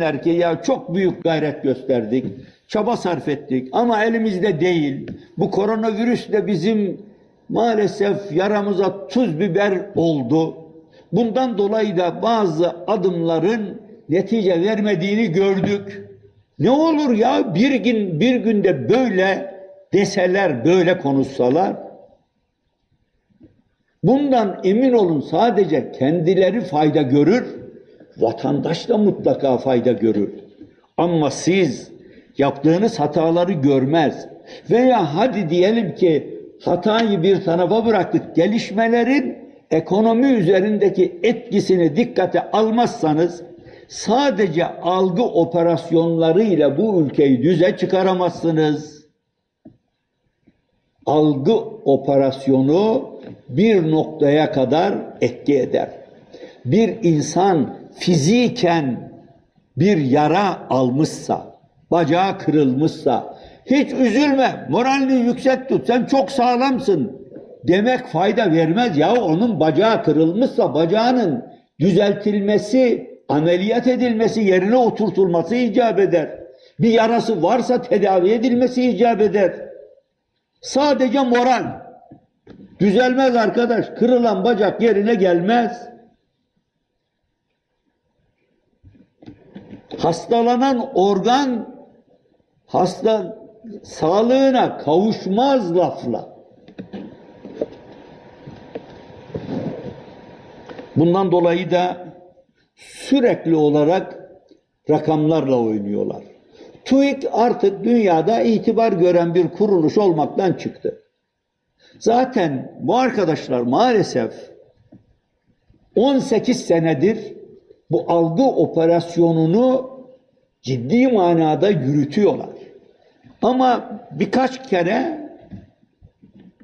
Der ki ya çok büyük gayret gösterdik, çaba sarf ettik ama elimizde değil. Bu koronavirüs de bizim maalesef yaramıza tuz biber oldu. Bundan dolayı da bazı adımların netice vermediğini gördük. Ne olur ya bir gün bir günde böyle deseler, böyle konuşsalar Bundan emin olun sadece kendileri fayda görür, vatandaş da mutlaka fayda görür. Ama siz yaptığınız hataları görmez veya hadi diyelim ki hatayı bir tarafa bıraktık, gelişmelerin ekonomi üzerindeki etkisini dikkate almazsanız sadece algı operasyonlarıyla bu ülkeyi düze çıkaramazsınız algı operasyonu bir noktaya kadar etki eder. Bir insan fiziken bir yara almışsa, bacağı kırılmışsa, hiç üzülme, moralini yüksek tut, sen çok sağlamsın demek fayda vermez ya. Onun bacağı kırılmışsa bacağının düzeltilmesi, ameliyat edilmesi, yerine oturtulması icap eder. Bir yarası varsa tedavi edilmesi icap eder. Sadece moral. Düzelmez arkadaş. Kırılan bacak yerine gelmez. Hastalanan organ hasta sağlığına kavuşmaz lafla. Bundan dolayı da sürekli olarak rakamlarla oynuyorlar. TÜİK artık dünyada itibar gören bir kuruluş olmaktan çıktı. Zaten bu arkadaşlar maalesef 18 senedir bu algı operasyonunu ciddi manada yürütüyorlar. Ama birkaç kere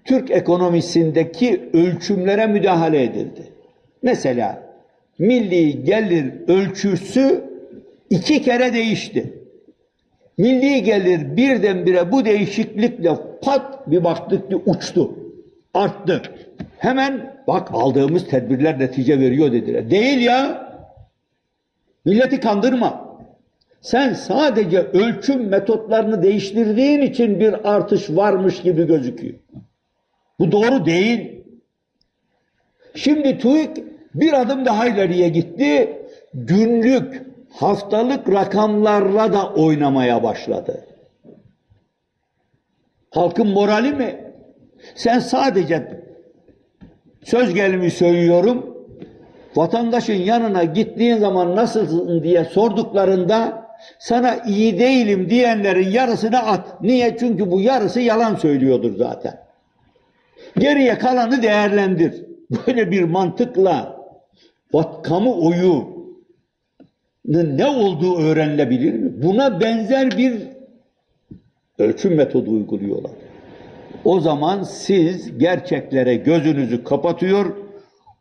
Türk ekonomisindeki ölçümlere müdahale edildi. Mesela milli gelir ölçüsü iki kere değişti. Milli gelir birdenbire bu değişiklikle pat bir baktık ki uçtu. Arttı. Hemen bak aldığımız tedbirler netice veriyor dediler. Değil ya. Milleti kandırma. Sen sadece ölçüm metotlarını değiştirdiğin için bir artış varmış gibi gözüküyor. Bu doğru değil. Şimdi TÜİK bir adım daha ileriye gitti. Günlük, haftalık rakamlarla da oynamaya başladı. Halkın morali mi? Sen sadece söz gelimi söylüyorum. Vatandaşın yanına gittiğin zaman nasılsın diye sorduklarında sana iyi değilim diyenlerin yarısını at. Niye? Çünkü bu yarısı yalan söylüyordur zaten. Geriye kalanı değerlendir. Böyle bir mantıkla vat, kamuoyu ne olduğu öğrenilebilir mi? Buna benzer bir ölçüm metodu uyguluyorlar. O zaman siz gerçeklere gözünüzü kapatıyor,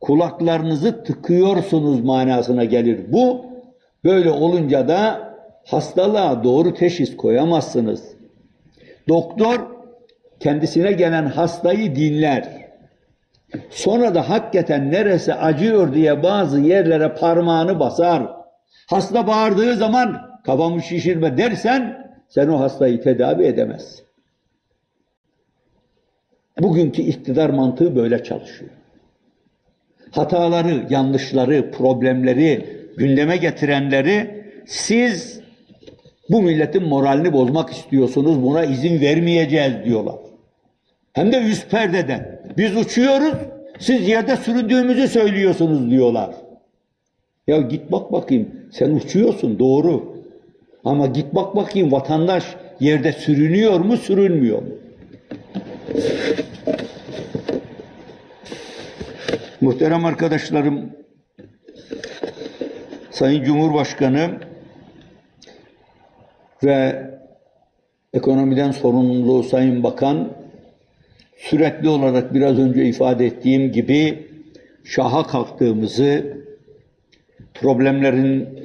kulaklarınızı tıkıyorsunuz manasına gelir. Bu böyle olunca da hastalığa doğru teşhis koyamazsınız. Doktor kendisine gelen hastayı dinler. Sonra da hakikaten neresi acıyor diye bazı yerlere parmağını basar. Hasta bağırdığı zaman kafamı şişirme dersen sen o hastayı tedavi edemezsin. Bugünkü iktidar mantığı böyle çalışıyor. Hataları, yanlışları, problemleri gündeme getirenleri siz bu milletin moralini bozmak istiyorsunuz, buna izin vermeyeceğiz diyorlar. Hem de üst perdeden. Biz uçuyoruz, siz yerde süründüğümüzü söylüyorsunuz diyorlar. Ya git bak bakayım, sen uçuyorsun doğru. Ama git bak bakayım vatandaş yerde sürünüyor mu, sürünmüyor mu? Muhterem arkadaşlarım, Sayın Cumhurbaşkanı ve ekonomiden sorumlu Sayın Bakan sürekli olarak biraz önce ifade ettiğim gibi şaha kalktığımızı, problemlerin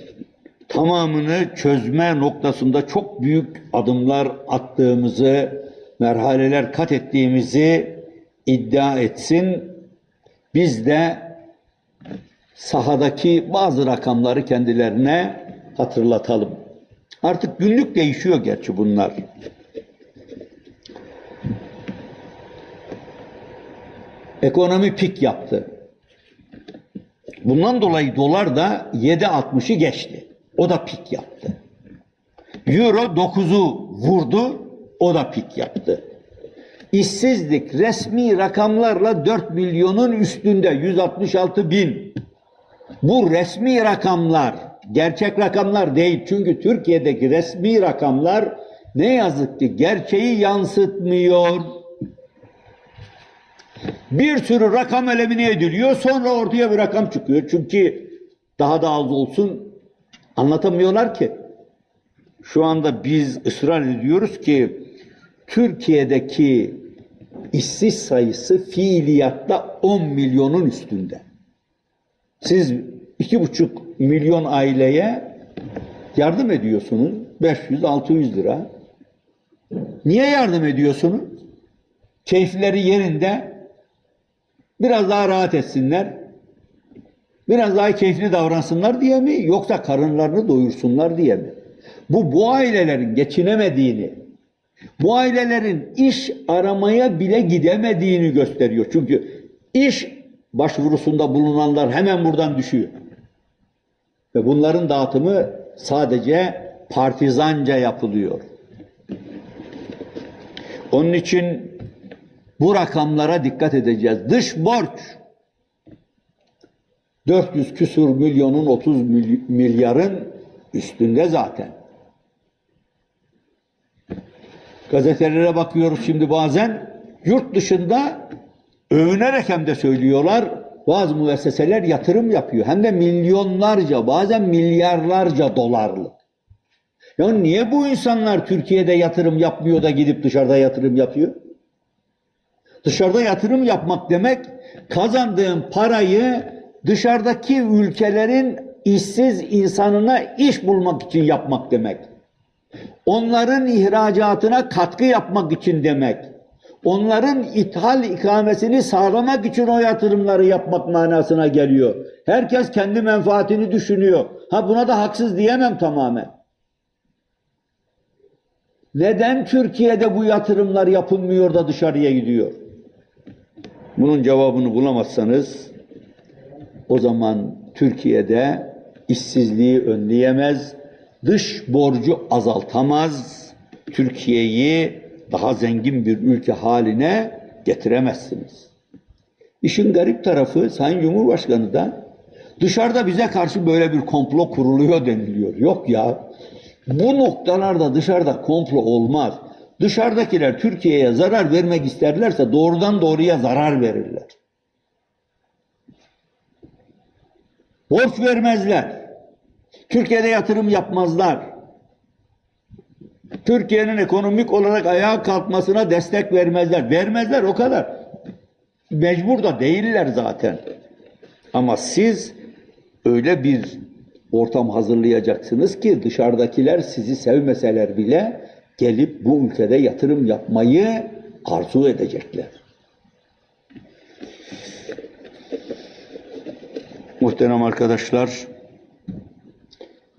tamamını çözme noktasında çok büyük adımlar attığımızı, merhaleler kat ettiğimizi iddia etsin. Biz de sahadaki bazı rakamları kendilerine hatırlatalım. Artık günlük değişiyor gerçi bunlar. Ekonomi pik yaptı. Bundan dolayı dolar da 7.60'ı geçti. O da pik yaptı. Euro 9'u vurdu. O da pik yaptı. İşsizlik resmi rakamlarla 4 milyonun üstünde 166 bin. Bu resmi rakamlar, gerçek rakamlar değil. Çünkü Türkiye'deki resmi rakamlar ne yazık ki gerçeği yansıtmıyor. Bir sürü rakam elimine ediliyor, sonra ortaya bir rakam çıkıyor. Çünkü daha da az olsun anlatamıyorlar ki. Şu anda biz ısrar ediyoruz ki Türkiye'deki işsiz sayısı fiiliyatta 10 milyonun üstünde. Siz iki buçuk milyon aileye yardım ediyorsunuz. 500-600 lira. Niye yardım ediyorsunuz? Keyifleri yerinde. Biraz daha rahat etsinler. Biraz daha keyifli davransınlar diye mi? Yoksa karınlarını doyursunlar diye mi? Bu bu ailelerin geçinemediğini, bu ailelerin iş aramaya bile gidemediğini gösteriyor. Çünkü iş başvurusunda bulunanlar hemen buradan düşüyor. Ve bunların dağıtımı sadece partizanca yapılıyor. Onun için bu rakamlara dikkat edeceğiz. Dış borç 400 küsur milyonun 30 mily- milyarın üstünde zaten. Gazetelere bakıyoruz şimdi bazen yurt dışında övünerek hem de söylüyorlar bazı müesseseler yatırım yapıyor. Hem de milyonlarca bazen milyarlarca dolarlık. Ya niye bu insanlar Türkiye'de yatırım yapmıyor da gidip dışarıda yatırım yapıyor? Dışarıda yatırım yapmak demek kazandığın parayı dışarıdaki ülkelerin işsiz insanına iş bulmak için yapmak demek. Onların ihracatına katkı yapmak için demek. Onların ithal ikamesini sağlamak için o yatırımları yapmak manasına geliyor. Herkes kendi menfaatini düşünüyor. Ha buna da haksız diyemem tamamen. Neden Türkiye'de bu yatırımlar yapılmıyor da dışarıya gidiyor? Bunun cevabını bulamazsanız o zaman Türkiye'de işsizliği önleyemez, dış borcu azaltamaz, Türkiye'yi daha zengin bir ülke haline getiremezsiniz. İşin garip tarafı Sayın Cumhurbaşkanı da dışarıda bize karşı böyle bir komplo kuruluyor deniliyor. Yok ya. Bu noktalarda dışarıda komplo olmaz. Dışarıdakiler Türkiye'ye zarar vermek isterlerse doğrudan doğruya zarar verirler. Borç vermezler. Türkiye'de yatırım yapmazlar. Türkiye'nin ekonomik olarak ayağa kalkmasına destek vermezler. Vermezler o kadar. Mecbur da değiller zaten. Ama siz öyle bir ortam hazırlayacaksınız ki dışarıdakiler sizi sevmeseler bile gelip bu ülkede yatırım yapmayı arzu edecekler. Muhterem arkadaşlar,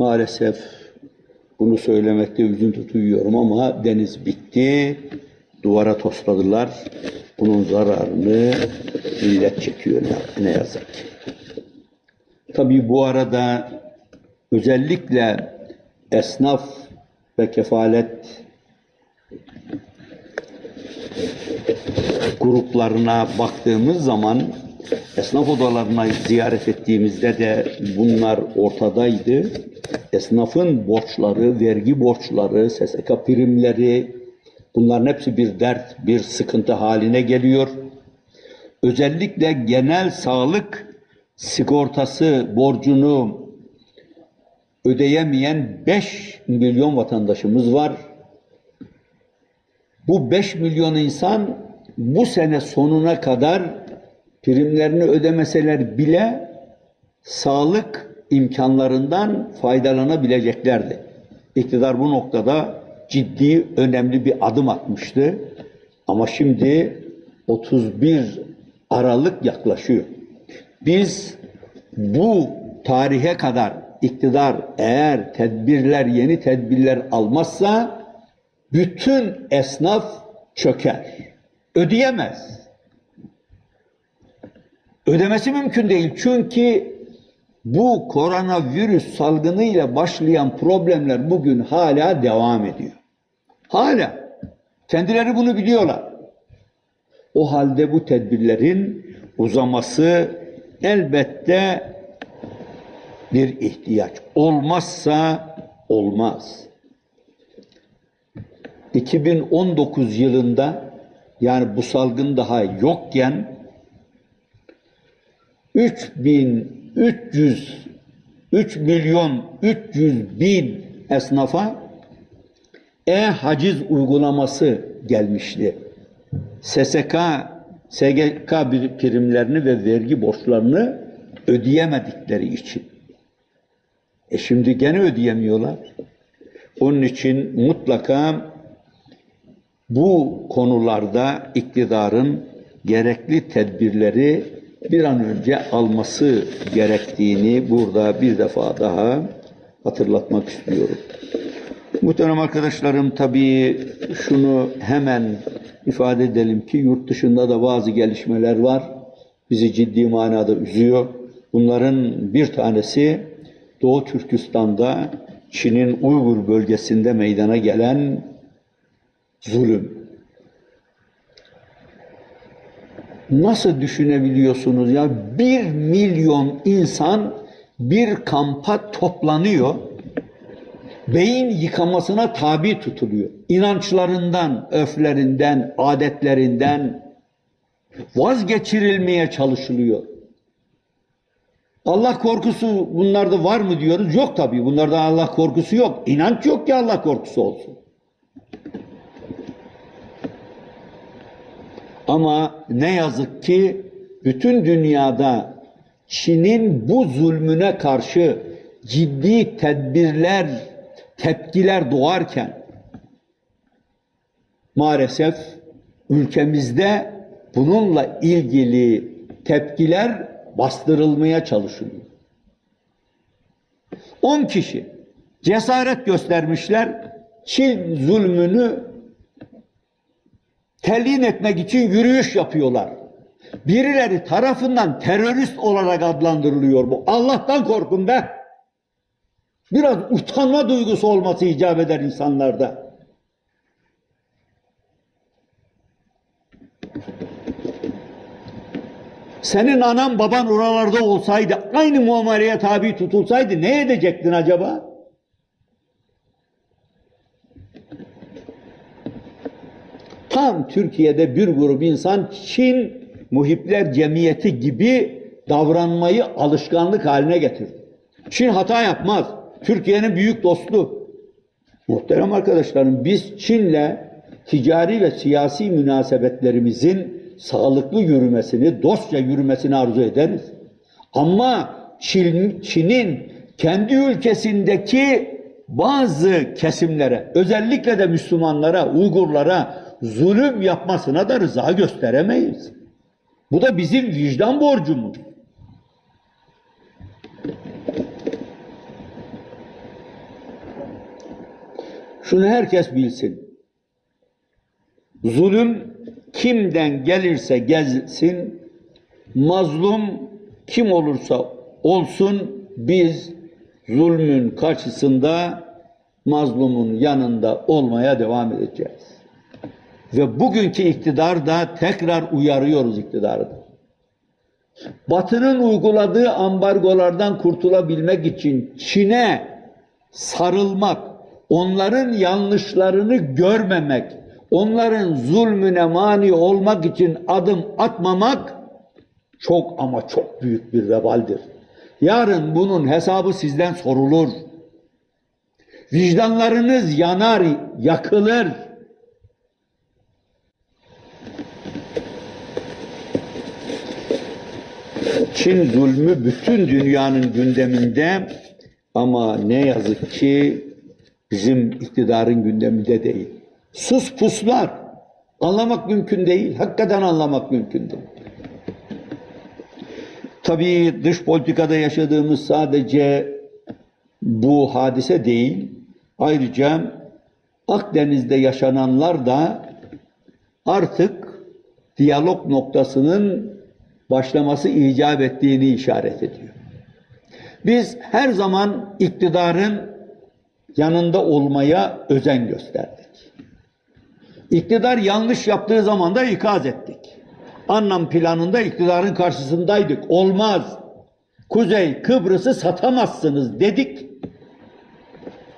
maalesef bunu söylemekte üzüntü duyuyorum ama deniz bitti, duvara tosladılar. Bunun zararını millet çekiyor ne, yazık ki. Tabii bu arada özellikle esnaf ve kefalet gruplarına baktığımız zaman esnaf odalarına ziyaret ettiğimizde de bunlar ortadaydı. Esnafın borçları, vergi borçları, SSK primleri bunların hepsi bir dert, bir sıkıntı haline geliyor. Özellikle genel sağlık sigortası borcunu ödeyemeyen 5 milyon vatandaşımız var. Bu 5 milyon insan bu sene sonuna kadar primlerini ödemeseler bile sağlık imkanlarından faydalanabileceklerdi. İktidar bu noktada ciddi, önemli bir adım atmıştı. Ama şimdi 31 Aralık yaklaşıyor. Biz bu tarihe kadar iktidar eğer tedbirler, yeni tedbirler almazsa bütün esnaf çöker. Ödeyemez. Ödemesi mümkün değil. Çünkü bu koronavirüs salgınıyla başlayan problemler bugün hala devam ediyor. Hala. Kendileri bunu biliyorlar. O halde bu tedbirlerin uzaması elbette bir ihtiyaç. Olmazsa olmaz. 2019 yılında yani bu salgın daha yokken 3300 3 milyon 300 bin esnafa e-haciz uygulaması gelmişti. SSK, SGK primlerini ve vergi borçlarını ödeyemedikleri için. E şimdi gene ödeyemiyorlar. Onun için mutlaka bu konularda iktidarın gerekli tedbirleri bir an önce alması gerektiğini burada bir defa daha hatırlatmak istiyorum. Muhterem arkadaşlarım tabii şunu hemen ifade edelim ki yurt dışında da bazı gelişmeler var. Bizi ciddi manada üzüyor. Bunların bir tanesi Doğu Türkistan'da Çin'in Uygur bölgesinde meydana gelen zulüm. Nasıl düşünebiliyorsunuz ya? Bir milyon insan bir kampa toplanıyor. Beyin yıkamasına tabi tutuluyor. İnançlarından, öflerinden, adetlerinden vazgeçirilmeye çalışılıyor. Allah korkusu bunlarda var mı diyoruz? Yok tabii. Bunlarda Allah korkusu yok. İnanç yok ki Allah korkusu olsun. Ama ne yazık ki bütün dünyada Çin'in bu zulmüne karşı ciddi tedbirler, tepkiler doğarken maalesef ülkemizde bununla ilgili tepkiler bastırılmaya çalışılıyor. 10 kişi cesaret göstermişler Çin zulmünü telin etmek için yürüyüş yapıyorlar. Birileri tarafından terörist olarak adlandırılıyor bu. Allah'tan korkun be. Biraz utanma duygusu olması icap eder insanlarda. Senin anan baban oralarda olsaydı, aynı muameleye tabi tutulsaydı ne edecektin acaba? Tam Türkiye'de bir grup insan Çin muhipler cemiyeti gibi davranmayı alışkanlık haline getirdi. Çin hata yapmaz. Türkiye'nin büyük dostu. Muhterem arkadaşlarım biz Çin'le ticari ve siyasi münasebetlerimizin sağlıklı yürümesini, dostça yürümesini arzu ederiz. Ama Çin- Çin'in kendi ülkesindeki bazı kesimlere, özellikle de Müslümanlara, Uygurlara zulüm yapmasına da rıza gösteremeyiz. Bu da bizim vicdan borcumuz. Şunu herkes bilsin. Zulüm kimden gelirse gelsin, mazlum kim olursa olsun biz zulmün karşısında mazlumun yanında olmaya devam edeceğiz. Ve bugünkü iktidar da tekrar uyarıyoruz iktidarı da. Batı'nın uyguladığı ambargolardan kurtulabilmek için Çin'e sarılmak, onların yanlışlarını görmemek, onların zulmüne mani olmak için adım atmamak çok ama çok büyük bir vebaldir. Yarın bunun hesabı sizden sorulur. Vicdanlarınız yanar, yakılır. Çin zulmü bütün dünyanın gündeminde ama ne yazık ki bizim iktidarın gündeminde değil. Sus puslar. Anlamak mümkün değil. Hakikaten anlamak mümkün değil. Tabii dış politikada yaşadığımız sadece bu hadise değil. Ayrıca Akdeniz'de yaşananlar da artık diyalog noktasının başlaması icap ettiğini işaret ediyor. Biz her zaman iktidarın yanında olmaya özen gösterdik. İktidar yanlış yaptığı zaman da ikaz ettik. Anlam planında iktidarın karşısındaydık. Olmaz. Kuzey Kıbrıs'ı satamazsınız dedik.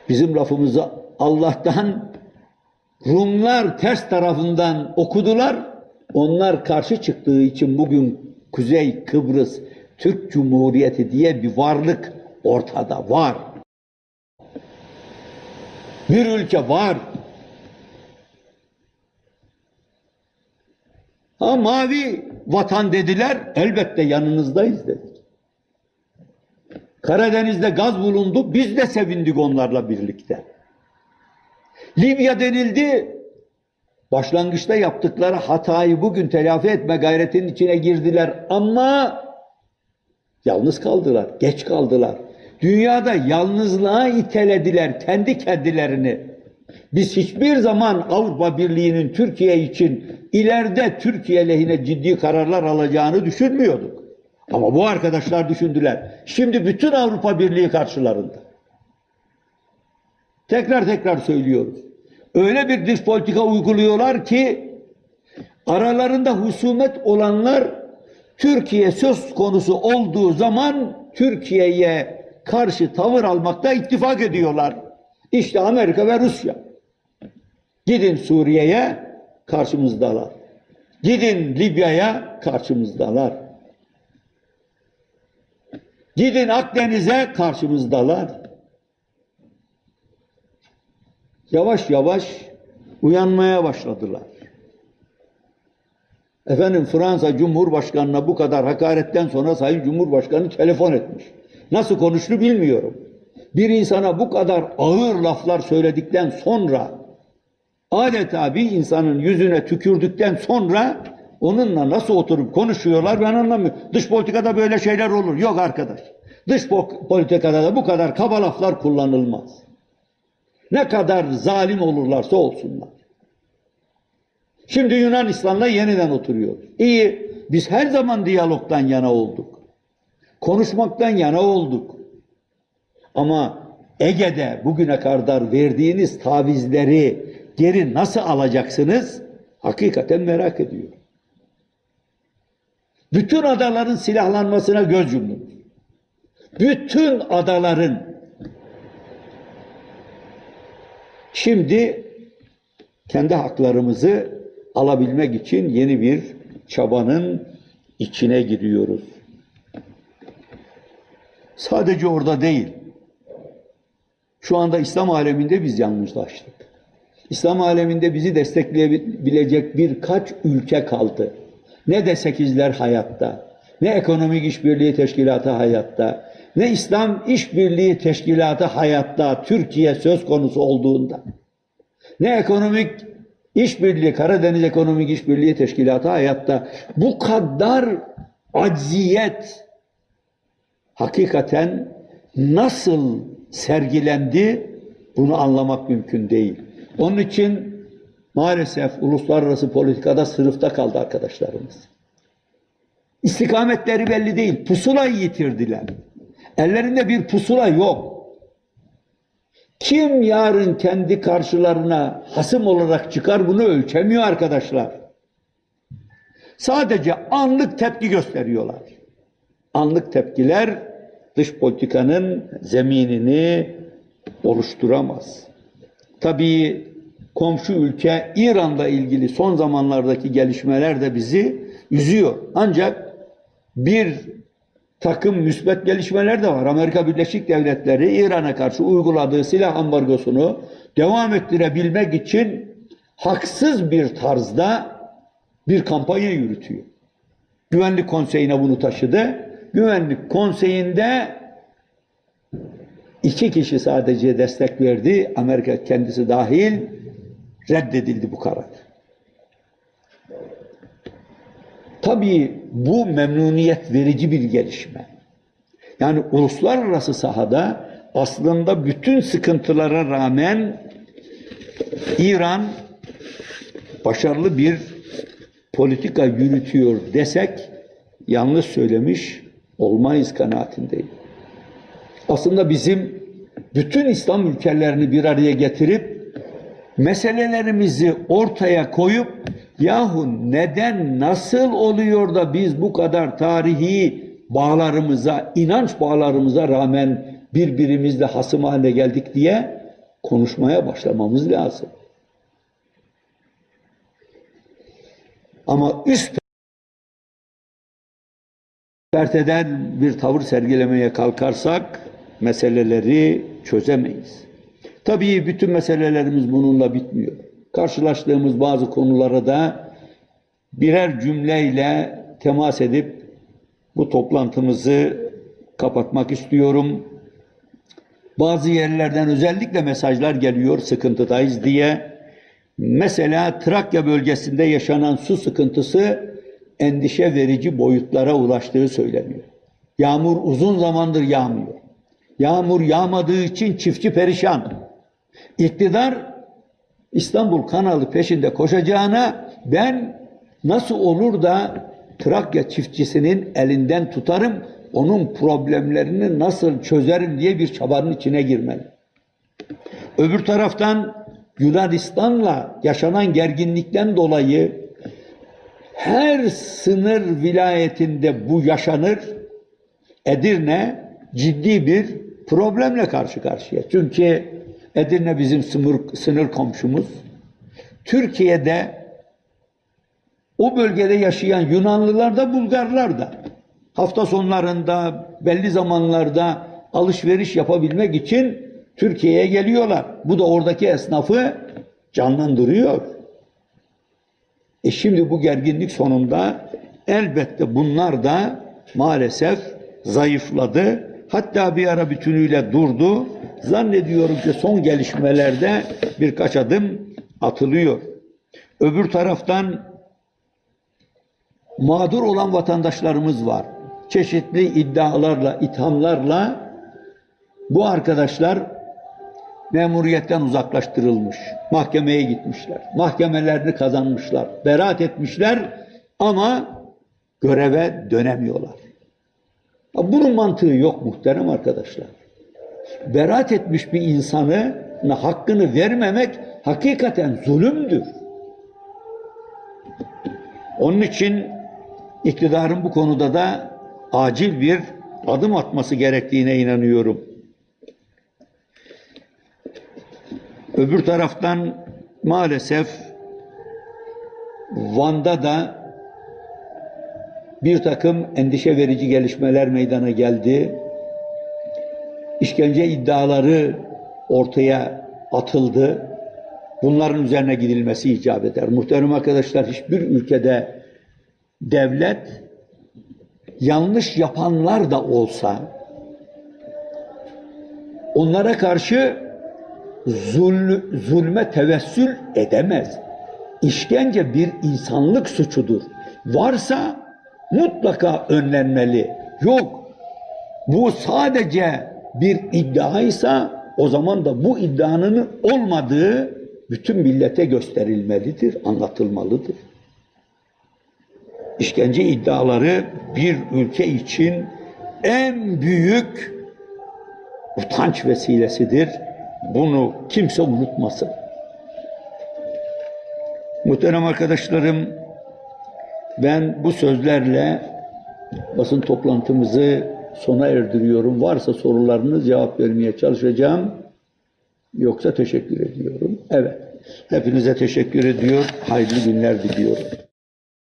Bizim lafımızı Allah'tan Rumlar ters tarafından okudular. Onlar karşı çıktığı için bugün Kuzey Kıbrıs Türk Cumhuriyeti diye bir varlık ortada var. Bir ülke var. Ha mavi vatan dediler. Elbette yanınızdayız dedik. Karadeniz'de gaz bulundu. Biz de sevindik onlarla birlikte. Libya denildi. Başlangıçta yaptıkları hatayı bugün telafi etme gayretinin içine girdiler ama yalnız kaldılar, geç kaldılar. Dünyada yalnızlığa itelediler kendi kendilerini. Biz hiçbir zaman Avrupa Birliği'nin Türkiye için ileride Türkiye lehine ciddi kararlar alacağını düşünmüyorduk. Ama bu arkadaşlar düşündüler. Şimdi bütün Avrupa Birliği karşılarında. Tekrar tekrar söylüyoruz. Öyle bir dış politika uyguluyorlar ki aralarında husumet olanlar Türkiye söz konusu olduğu zaman Türkiye'ye karşı tavır almakta ittifak ediyorlar. İşte Amerika ve Rusya. Gidin Suriye'ye karşımızdalar. Gidin Libya'ya karşımızdalar. Gidin Akdeniz'e karşımızdalar. Yavaş yavaş uyanmaya başladılar. Efendim Fransa Cumhurbaşkanı'na bu kadar hakaretten sonra Sayın Cumhurbaşkanı telefon etmiş. Nasıl konuştu bilmiyorum. Bir insana bu kadar ağır laflar söyledikten sonra adeta bir insanın yüzüne tükürdükten sonra onunla nasıl oturup konuşuyorlar ben anlamıyorum. Dış politikada böyle şeyler olur. Yok arkadaş. Dış politikada da bu kadar kaba laflar kullanılmaz. Ne kadar zalim olurlarsa olsunlar. Şimdi Yunanistan'la yeniden oturuyoruz. İyi, biz her zaman diyalogdan yana olduk. Konuşmaktan yana olduk. Ama Ege'de bugüne kadar verdiğiniz tavizleri geri nasıl alacaksınız? Hakikaten merak ediyorum. Bütün adaların silahlanmasına göz yumdunuz. Bütün adaların Şimdi kendi haklarımızı alabilmek için yeni bir çabanın içine giriyoruz. Sadece orada değil. Şu anda İslam aleminde biz yalnızlaştık. İslam aleminde bizi destekleyebilecek birkaç ülke kaldı. Ne de sekizler hayatta, ne ekonomik işbirliği teşkilatı hayatta, ne İslam işbirliği teşkilatı hayatta Türkiye söz konusu olduğunda, ne ekonomik işbirliği, Karadeniz Ekonomik İşbirliği Teşkilatı hayatta bu kadar acziyet hakikaten nasıl sergilendi bunu anlamak mümkün değil. Onun için maalesef uluslararası politikada sınıfta kaldı arkadaşlarımız. İstikametleri belli değil. Pusulayı yitirdiler. Ellerinde bir pusula yok. Kim yarın kendi karşılarına hasım olarak çıkar bunu ölçemiyor arkadaşlar. Sadece anlık tepki gösteriyorlar. Anlık tepkiler dış politikanın zeminini oluşturamaz. Tabii komşu ülke İran'la ilgili son zamanlardaki gelişmeler de bizi üzüyor. Ancak bir takım müsbet gelişmeler de var. Amerika Birleşik Devletleri İran'a karşı uyguladığı silah ambargosunu devam ettirebilmek için haksız bir tarzda bir kampanya yürütüyor. Güvenlik Konseyi'ne bunu taşıdı. Güvenlik Konseyi'nde iki kişi sadece destek verdi. Amerika kendisi dahil reddedildi bu karar. Tabii bu memnuniyet verici bir gelişme. Yani uluslararası sahada aslında bütün sıkıntılara rağmen İran başarılı bir politika yürütüyor desek yanlış söylemiş olmayız kanaatindeyim. Aslında bizim bütün İslam ülkelerini bir araya getirip meselelerimizi ortaya koyup yahu neden nasıl oluyor da biz bu kadar tarihi bağlarımıza, inanç bağlarımıza rağmen birbirimizle hasım haline geldik diye konuşmaya başlamamız lazım. Ama üst perteden bir tavır sergilemeye kalkarsak meseleleri çözemeyiz. Tabii bütün meselelerimiz bununla bitmiyor. Karşılaştığımız bazı konulara da birer cümleyle temas edip bu toplantımızı kapatmak istiyorum. Bazı yerlerden özellikle mesajlar geliyor sıkıntıdayız diye. Mesela Trakya bölgesinde yaşanan su sıkıntısı endişe verici boyutlara ulaştığı söyleniyor. Yağmur uzun zamandır yağmıyor. Yağmur yağmadığı için çiftçi perişan. İktidar İstanbul kanalı peşinde koşacağına ben nasıl olur da Trakya çiftçisinin elinden tutarım, onun problemlerini nasıl çözerim diye bir çabanın içine girmeli. Öbür taraftan Yunanistan'la yaşanan gerginlikten dolayı her sınır vilayetinde bu yaşanır. Edirne ciddi bir problemle karşı karşıya. Çünkü Edirne bizim sınır, sınır komşumuz. Türkiye'de o bölgede yaşayan Yunanlılar da Bulgarlar da hafta sonlarında belli zamanlarda alışveriş yapabilmek için Türkiye'ye geliyorlar. Bu da oradaki esnafı canlandırıyor. E şimdi bu gerginlik sonunda elbette bunlar da maalesef zayıfladı. Hatta bir ara bütünüyle durdu. Zannediyorum ki son gelişmelerde birkaç adım atılıyor. Öbür taraftan mağdur olan vatandaşlarımız var. Çeşitli iddialarla, ithamlarla bu arkadaşlar memuriyetten uzaklaştırılmış. Mahkemeye gitmişler. Mahkemelerini kazanmışlar. Beraat etmişler ama göreve dönemiyorlar. Bunun mantığı yok muhterem arkadaşlar. Beraat etmiş bir insanı hakkını vermemek hakikaten zulümdür. Onun için iktidarın bu konuda da acil bir adım atması gerektiğine inanıyorum. Öbür taraftan maalesef Van'da da bir takım endişe verici gelişmeler meydana geldi. İşkence iddiaları ortaya atıldı. Bunların üzerine gidilmesi icap eder. Muhterem arkadaşlar hiçbir ülkede devlet yanlış yapanlar da olsa onlara karşı zul, zulme tevessül edemez. İşkence bir insanlık suçudur. Varsa mutlaka önlenmeli. Yok. Bu sadece bir iddiaysa o zaman da bu iddianın olmadığı bütün millete gösterilmelidir, anlatılmalıdır. İşkence iddiaları bir ülke için en büyük utanç vesilesidir. Bunu kimse unutmasın. Muhterem arkadaşlarım, ben bu sözlerle basın toplantımızı sona erdiriyorum. Varsa sorularınız cevap vermeye çalışacağım. Yoksa teşekkür ediyorum. Evet. Hepinize teşekkür ediyor. Hayırlı günler diliyorum.